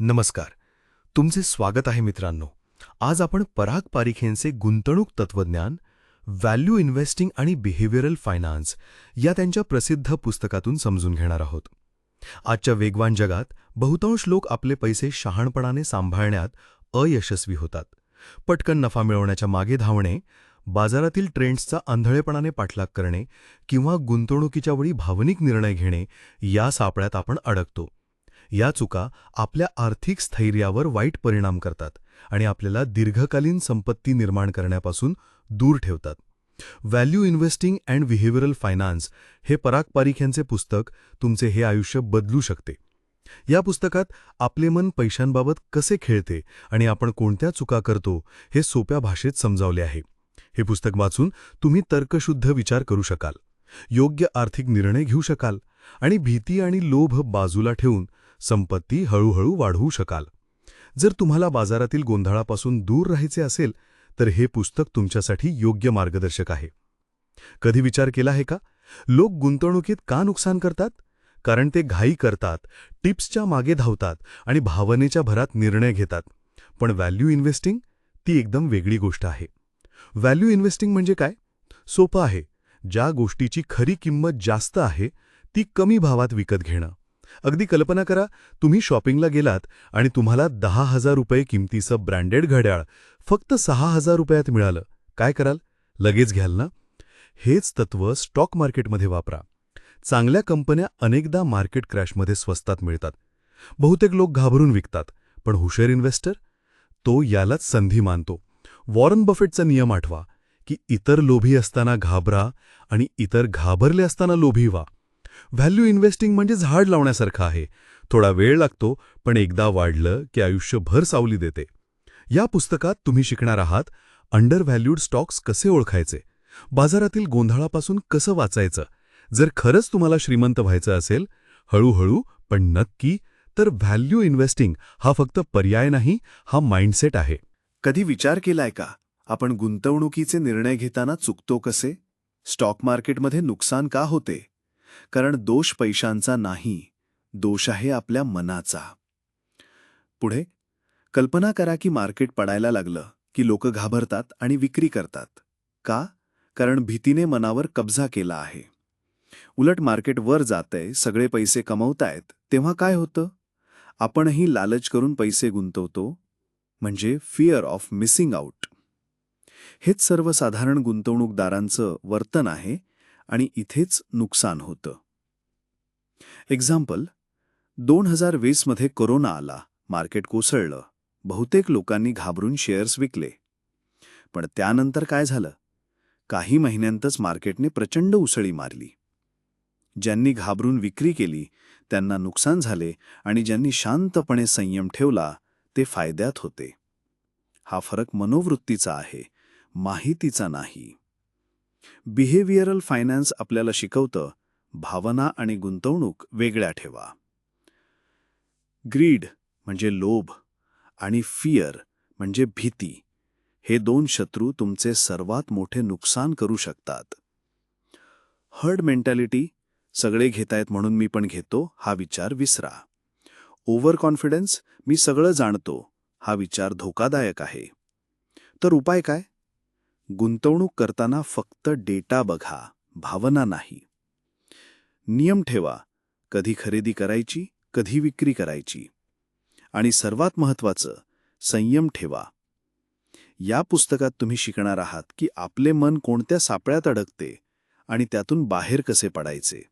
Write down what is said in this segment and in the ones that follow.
नमस्कार. तुमचे स्वागत आहे मित्रांनो. आज आपण पराग पारिखेंचे गुंतवणूक तत्वज्ञान व्हॅल्यू इन्व्हेस्टिंग आणि बिहेव्हिअरल फायनान्स या त्यांच्या प्रसिद्ध पुस्तकातून समजून घेणार आहोत. आजच्या वेगवान जगात बहुतांश लोक आपले पैसे शहाणपणाने सांभाळण्यात अयशस्वी होतात. पटकन नफा मिळवण्याच्या मागे धावणे बाजारातील ट्रेंड्सचा आंधळेपणाने पाठलाग करणे किंवा गुंतवणुकीच्या वेळी भावनिक निर्णय घेणे या सापळ्यात आपण अडकतो. या चुका आपल्या आर्थिक स्थैर्यावर वाईट परिणाम करतात आणि आपल्याला दीर्घकालीन संपत्ती निर्माण करण्यापासून दूर ठेवतात. Value investing and behavioural finance हे पराग पारिख यांचे पुस्तक तुमचे हे आयुष्य बदलू शकते. या पुस्तकात आपले मन पैशांबाबत कसे खेळते आणि आपण कोणत्या चुका करतो हे सोप्या भाषेत समजावले आहे. हे पुस्तक वाचून तुम्ही तर्कशुद्ध विचार करू शकाल योग्य आर्थिक निर्णय घेऊ शकाल आणि भीती आणि लोभ बाजूला ठेवून संपत्ती हळूहळू वाढवू शकाल. जर तुम्हाला बाजारातील गोंधळापासून दूर राहायचे असेल तर हे पुस्तक तुमच्यासाठी योग्य मार्गदर्शक आहे. कधी विचार केला आहे का? लोक गुंतवणुकीत का नुकसान करतात? कारण ते घाई करतात टिप्सच्या मागे धावतात आणि भावनेच्या भरात निर्णय घेतात. पण व्हॅल्यू इन्व्हेस्टिंग? ती एकदम वेगळी गोष्ट आहे. व्हॅल्यू इन्व्हेस्टिंग म्हणजे काय? सोपं आहे. ज्या गोष्टीची खरी किंमत जास्त आहे ती कमी भावात विकत घेणं. अगदी कल्पना करा तुम्ही शॉपिंगला गेलात आणि तुम्हाला दहा हजार रुपये किमतीचं ब्रँडेड घड्याळ फक्त सहा हजार रुपयात मिळालं. काय कराल? लगेच घ्याल ना? हेच तत्व स्टॉक मार्केटमध्ये वापरा. चांगल्या कंपन्या अनेकदा मार्केट क्रॅशमध्ये स्वस्तात मिळतात. बहुतेक लोक घाबरून विकतात. पण हुशेर इन्व्हेस्टर? तो यालाच संधी मानतो. वॉरन बफेटचा नियम आठवा की इतर लोभी असताना घाबरा आणि इतर घाबरले असताना लोभी व्हा. व्हॅल्यू इन्व्हेस्टिंग म्हणजे झाड लावण्यासारखं आहे. थोडा वेळ लागतो पण एकदा वाढलं की आयुष्यभर सावली देते. या पुस्तकात तुम्ही शिकणार आहात अंडर व्हॅल्यूड स्टॉक्स कसे ओळखायचे? बाजारातील गोंधळापासून कसं वाचायचं? जर खरंच तुम्हाला श्रीमंत व्हायचं असेल हळूहळू पण नक्की तर व्हॅल्यू इन्व्हेस्टिंग हा फक्त पर्याय नाही हा माइंडसेट आहे. कधी विचार केलाय का? आपण गुंतवणुकीचे निर्णय घेताना चुकतो कसे? स्टॉक मार्केटमध्ये नुकसान का होते? कारण दोष पैशांचा नाही दोष आहे आपल्या मनाचा. पुढे कल्पना करा की मार्केट पडायला लागलं की लोक घाबरतात आणि विक्री करतात. का? कारण भीतीने मनावर कब्जा केला आहे. उलट मार्केट वर जातंय सगळे पैसे कमवतायत तेव्हा काय होतं? आपणही लालच करून पैसे गुंतवतो. म्हणजे फिअर ऑफ मिसिंग आउट हेच सर्वसाधारण गुंतवणूकदारांचं वर्तन आहे आणि इथेच नुकसान होतं. एक्झाम्पल दोन हजार वीसमध्ये कोरोना आला मार्केट कोसळलं बहुतेक लोकांनी घाबरून शेअर्स विकले. पण त्यानंतर काय झालं? काही महिन्यांतच मार्केटने प्रचंड उसळी मारली. ज्यांनी घाबरून विक्री केली त्यांना नुकसान झाले आणि ज्यांनी शांतपणे संयम ठेवला ते फायद्यात होते. हा फरक मनोवृत्तीचा आहे माहितीचा नाही. बिहेवियरल फायनान्स आपल्याला शिकवतं भावना आणि गुंतवणूक वेगळ्या ठेवा. ग्रीड म्हणजे लोभ आणि फियर म्हणजे भीती. हे दोन शत्रू तुमचे सर्वात मोठे नुकसान करू शकतात. हर्ड मेंटॅलिटी सगळे घेतायत म्हणून मी पण घेतो हा विचार विसरा. ओव्हर कॉन्फिडन्स मी सगळं जाणतो हा विचार धोकादायक आहे. तर उपाय काय? गुंतवणूक करताना फक्त डेटा बघा भावना नाही. नियम ठेवा कधी खरेदी करायची कधी विक्री करायची. आणि सर्वात महत्वाचं संयम ठेवा. या पुस्तकात तुम्ही शिकणार आहात की आपले मन कोणत्या सापळ्यात अडकते आणि त्यातून बाहेर कसे पडायचे.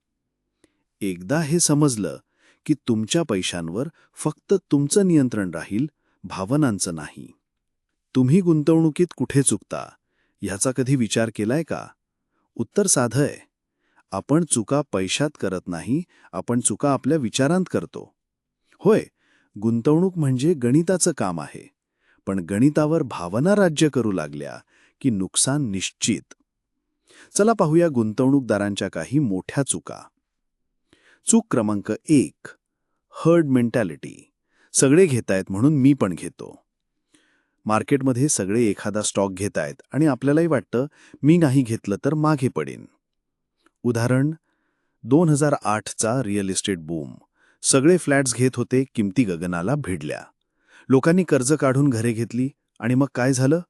एकदा हे समजलं की तुमच्या पैशांवर फक्त तुमचं नियंत्रण राहील भावनांचं नाही. तुम्ही गुंतवणुकीत कुठे चुकता ह्याचा कधी विचार केलाय का? उत्तर साधं आहे. आपण चुका पैशात करत नाही आपण चुका आपल्या विचारांत करतो. होय गुंतवणूक म्हणजे गणिताचं काम आहे. पण गणितावर भावना राज्य करू लागल्या की नुकसान निश्चित. चला पाहूया गुंतवणूकदारांच्या काही मोठ्या चुका. चूक क्रमांक एक हर्ड मेंटॅलिटी सगळे घेतायत म्हणून मी पण घेतो. मार्केटमध्ये सगळे एखादा स्टॉक घेतायत आणि आपल्यालाही वाटतं मी नाही घेतलं तर मागे पडेन. उदाहरण दोन हजार आठचा रिअल इस्टेट बूम. सगळे फ्लॅट्स घेत होते किमती गगनाला भिडल्या. लोकांनी कर्ज काढून घरे घेतली आणि मग काय झालं?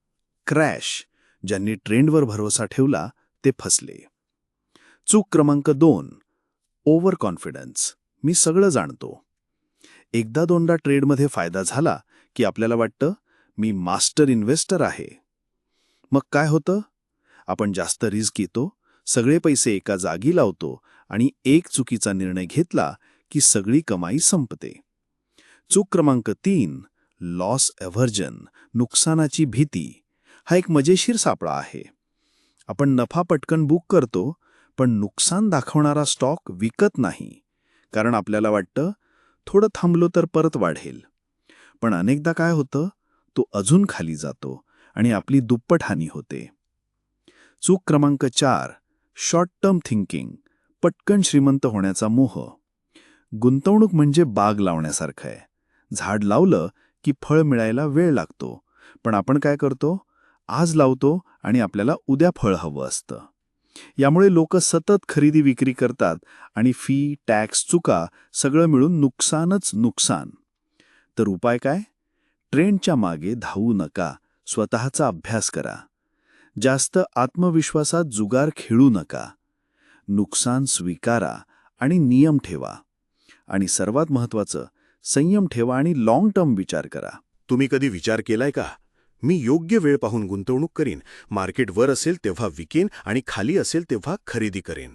क्रॅश. ज्यांनी ट्रेंडवर भरोसा ठेवला ते फसले. चूक क्रमांक दोन ओव्हर कॉन्फिडन्स मी सगळं जाणतो. एकदा दोनदा ट्रेडमध्ये फायदा झाला की आपल्याला वाटतं मी मास्टर इन्व्हेस्टर आहे. मग काय होतं? आपण जास्त रिस्क घेतो सगळे पैसे एका जागी लावतो आणि एक चुकीचा निर्णय घेतला की सगळी कमाई संपते. चूक क्रमांक तीन लॉस एव्हर्जन नुकसानाची भीती हा एक मजेशीर सापळा आहे. आपण नफा पटकन बुक करतो पण नुकसान दाखवणारा स्टॉक विकत नाही कारण आपल्याला वाटतं थोडं थांबलो तर परत वाढेल. पण अनेकदा काय होतं? तो अजून खाली जातो आणि आपली दुप्पट हानी होते. चूक क्रमांक चार शॉर्ट टर्म थिंकिंग पटकन श्रीमंत होण्याचा मोह. गुंतवणूक म्हणजे बाग लावण्यासारखं आहे. झाड लावलं की फळ मिळायला वेळ लागतो पण आपण काय करतो? आज लावतो आणि आपल्याला उद्या फळ हवं असतं. यामुळे लोक सतत खरेदी विक्री करतात आणि फी टॅक्स चुका सगळं मिळून नुकसानच नुकसान. तर उपाय काय? ट्रेंडच्या मागे धावू नका स्वतःचा अभ्यास करा. जास्त आत्मविश्वासात जुगार खेळू नका. नुकसान स्वीकारा आणि नियम ठेवा. आणि सर्वात महत्त्वाचं संयम ठेवा आणि लाँग टर्म विचार करा. तुम्ही कधी विचार केलाय का? मी योग्य वेळ पाहून गुंतवणूक करीन. मार्केट वर असेल तेव्हा विकेन आणि खाली असेल तेव्हा खरेदी करेन.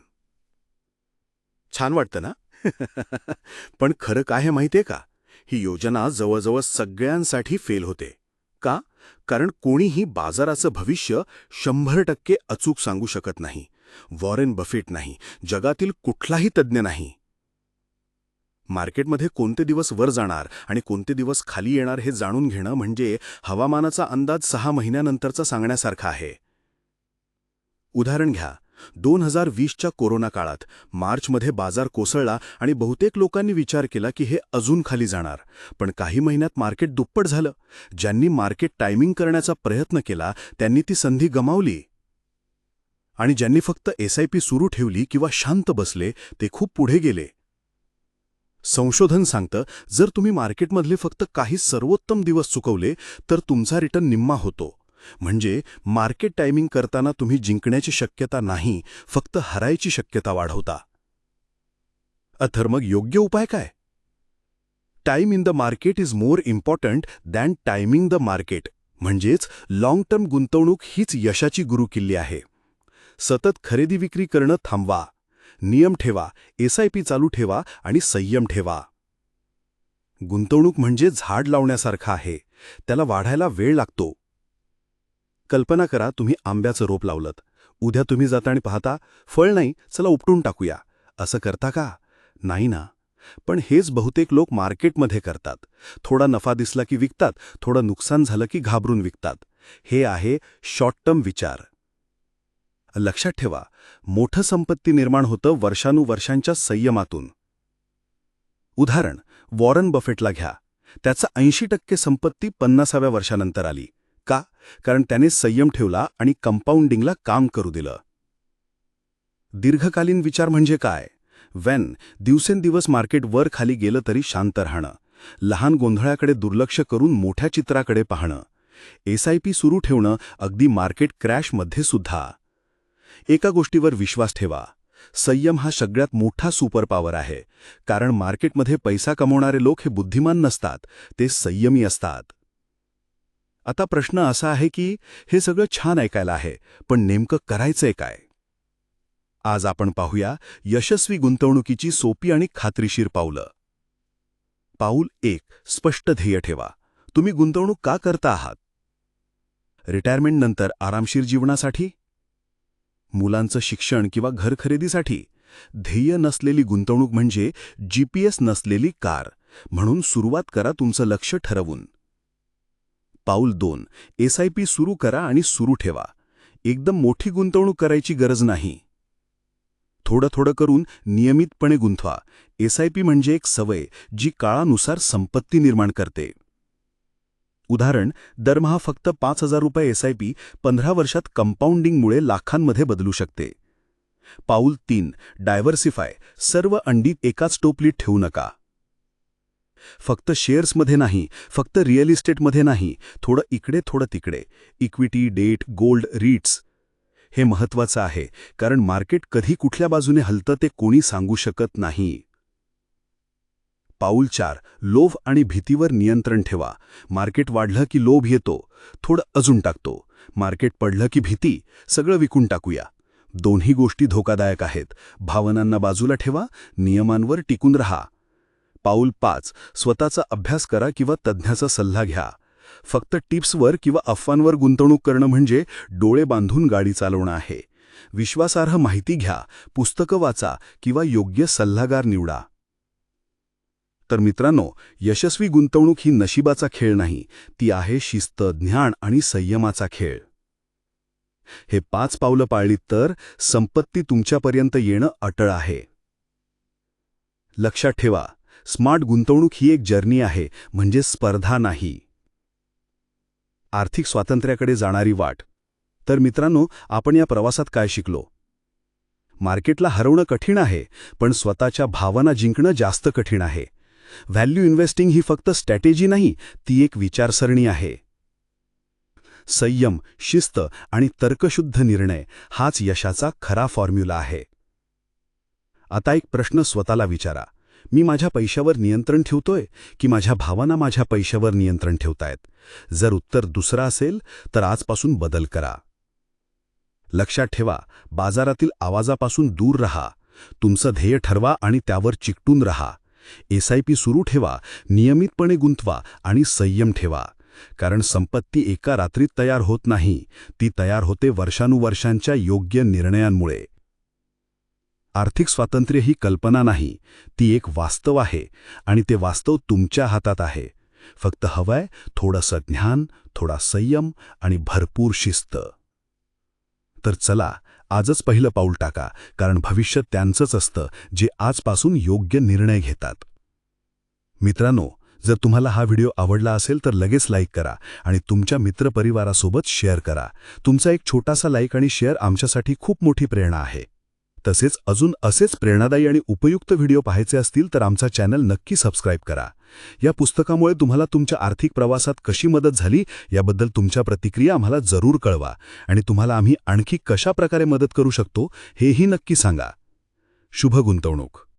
छान वाटतं ना? पण खरं काय आहे माहितीये का? ही योजना जवळजवळ सगळ्यांसाठी फेल होते. का? कारण कोणीही बाजाराचं भविष्य शंभर टक्के अचूक सांगू शकत नाही. वॉरेन बफेट नाही. जगातील कुठलाही तज्ज्ञ नाही. मार्केटमध्ये कोणते दिवस वर जाणार आणि कोणते दिवस खाली येणार हे जाणून घेणं म्हणजे हवामानाचा अंदाज सहा महिन्यानंतरचा सांगण्यासारखा आहे. उदाहरण घ्या. दोन हजार वीसच्या कोरोना काळात मार्चमध्ये बाजार कोसळला आणि बहुतेक लोकांनी विचार केला की हे अजून खाली जाणार. पण काही महिन्यात मार्केट दुप्पट झालं. ज्यांनी मार्केट टायमिंग करण्याचा प्रयत्न केला त्यांनी ती संधी गमावली. आणि ज्यांनी फक्त एस आय पी सुरू ठेवली किंवा शांत बसले ते खूप पुढे गेले. संशोधन सांगतं जर तुम्ही मार्केटमधले फक्त काही सर्वोत्तम दिवस चुकवले तर तुमचा रिटर्न निम्मा होतो. म्हणजे मार्केट टायमिंग करताना तुम्ही जिंकण्याची शक्यता नाही फक्त हरायची शक्यता वाढवता. अथर मग योग्य उपाय काय? Time in the market is more important than timing the market. म्हणजेच लाँग टर्म गुंतवणूक हीच यशाची गुरुकिल्ली आहे. सतत खरेदी विक्री करणं थांबवा. नियम ठेवा. एस आय पी चालू ठेवा आणि संयम ठेवा. गुंतवणूक म्हणजे झाड लावण्यासारखं आहे. त्याला वाढायला वेळ लागतो. कल्पना करा तुम्ही आंब्याचं रोप लावलं उद्या तुम्ही जाता आणि पाहता फळ नाही चला उपटून टाकूया. असं करता का? नाही ना. पण हेच बहुतेक लोक मार्केटमध्ये करतात. थोडा नफा दिसला की विकतात थोडं नुकसान झालं की घाबरून विकतात. हे आहे शॉर्ट टर्म विचार. लक्षात ठेवा मोठं संपत्ती निर्माण होतं वर्षानुवर्षांच्या संयमातून. उदाहरण वॉरन बफेटला घ्या. त्याचा ऐंशी टक्के संपत्ती पन्नासाव्या वर्षानंतर आली. का? कारण त्याने संयम ठेवला आणि कंपाऊंडिंगला काम करू दिलं. दीर्घकालीन विचार म्हणजे काय? वेन दिवसेंदिवस मार्केट वर खाली गेलं तरी शांत राहणं. लहान गोंधळाकडे दुर्लक्ष करून मोठ्या चित्राकडे पाहणं. एस आय पी सुरू ठेवणं अगदी मार्केट क्रॅशमध्ये सुद्धा. एका गोष्टीवर विश्वास ठेवा. संयम हा सगळ्यात मोठा सुपर पॉवर आहे. कारण मार्केटमध्ये पैसा कमवणारे लोक हे बुद्धिमान नसतात ते संयमी असतात. आता प्रश्न असा आहे की हे सगळं छान ऐकायला आहे पण नेमकं करायचंय काय? आज आपण पाहूया यशस्वी गुंतवणुकीची सोपी आणि खात्रीशीर पावलं. पाऊल एक स्पष्ट ध्येय ठेवा. तुम्ही गुंतवणूक का करता आहात? रिटायरमेंटनंतर आरामशीर जीवनासाठी? मुलांचं शिक्षण किंवा घर खरेदीसाठी? ध्येय नसलेली गुंतवणूक म्हणजे जीपीएस नसलेली कार. म्हणून सुरुवात करा तुमचं लक्ष ठरवून. पाऊल दोन. एस आय पी सुरू करा आणि सुरू ठेवा. एकदम मोठी गुंतवणूक करायची गरज नाही. थोडं थोडं करून नियमितपणे गुंतवा. एस आय पी म्हणजे एक सवय जी काळानुसार संपत्ती निर्माण करते. उदाहरण दरमहा फक्त पाच हजार रुपये एस आय पी पंधरा वर्षात कंपाऊंडिंगमुळे लाखांमध्ये बदलू शकते. पाऊल तीन. डायव्हर्सिफाय. सर्व अंडी एकाच टोपलीत ठेवू नका. फक्त शेअर्समध्ये नाही फक्त रिअल इस्टेटमध्ये नाही थोडं इकडे थोडं तिकडे. Equity debt gold REITs. हे महत्वाचं आहे कारण मार्केट कधी कुठल्या बाजूने हलतं ते कोणी सांगू शकत नाही. पाऊल चार लोभ आणि भीतीवर नियंत्रण ठेवा. मार्केट वाढलं की लोभ येतो थोडं अजून टाकतो. मार्केट पडलं की भीती सगळं विकून टाकूया. दोन्ही गोष्टी धोकादायक आहेत. भावनांना बाजूला ठेवा नियमांवर टिकून रहा. पाऊल पाच स्वतःचा अभ्यास करा किंवा तज्ज्ञाचा सल्ला घ्या. फक्त टिप्सवर किंवा अफवांवर गुंतवणूक करणं म्हणजे डोळे बांधून गाडी चालवणं आहे. विश्वासार्ह माहिती घ्या पुस्तकं वाचा किंवा योग्य सल्लागार निवडा. तर मित्रांनो यशस्वी गुंतवणूक ही नशिबाचा खेळ नाही ती आहे शिस्त ज्ञान आणि संयमाचा खेळ. हे पाच पावलं पाळलीत तर संपत्ती तुमच्यापर्यंत येणं अटळ आहे. लक्षात ठेवा स्मार्ट गुंतवणूक ही एक जर्नी आहे म्हणजे स्पर्धा नाही. आर्थिक स्वातंत्र्याकडे जाणारी वाट. तर मित्रांनो आपण या प्रवासात काय शिकलो? मार्केटला हरवणं कठीण आहे पण स्वतःच्या भावना जिंकणं जास्त कठीण आहे. व्हॅल्यू इन्व्हेस्टिंग ही फक्त स्ट्रॅटेजी नाही ती एक विचारसरणी आहे. संयम शिस्त आणि तर्कशुद्ध निर्णय हाच यशाचा खरा फॉर्म्युला आहे. आता एक प्रश्न स्वतःला विचारा. मी माझ्या पैशावर नियंत्रण ठेवतोय की माझ्या भावना माझ्या पैशावर नियंत्रण ठेवतायत? जर उत्तर दुसरं असेल तर आजपासून बदल करा. लक्षात ठेवा बाजारातील आवाजापासून दूर रहा. तुमचं ध्येय ठरवा आणि त्यावर चिकटून रहा. एसआयपी सुरू ठेवा नियमितपणे गुंतवा आणि संयम ठेवा. कारण संपत्ती एका रात्रीत तयार होत नाही ती तयार होते वर्षानुवर्षांच्या योग्य निर्णयांमुळे. आर्थिक स्वातंत्र्य ही कल्पना नाही ती एक वास्तव आहे आणि ते वास्तव तुमच्या हातात आहे. फक्त हवंय थोडंसं ज्ञान थोडा संयम आणि भरपूर शिस्त. तर चला आजच पहिलं पाऊल टाका कारण भविष्य त्यांचंच असतं जे आजपासून योग्य निर्णय घेतात. मित्रांनो जर तुम्हाला हा व्हिडिओ आवडला असेल तर लगेच लाईक करा आणि तुमच्या मित्रपरिवारासोबत शेअर करा. तुमचा एक छोटासा लाईक आणि शेअर आमच्यासाठी खूप मोठी प्रेरणा आहे. तसेच अजून असेच प्रेरणादायी आणि उपयुक्त व्हिडिओ पाहायचे असतील तर आमचा चॅनल नक्की सबस्क्राईब करा. या पुस्तकामुळे तुम्हाला तुमच्या आर्थिक प्रवासात कशी मदत झाली याबद्दल तुमच्या प्रतिक्रिया आम्हाला जरूर कळवा आणि तुम्हाला आम्ही आणखी कशा प्रकारे मदत करू शकतो हेही नक्की सांगा. शुभ गुंतवणूक.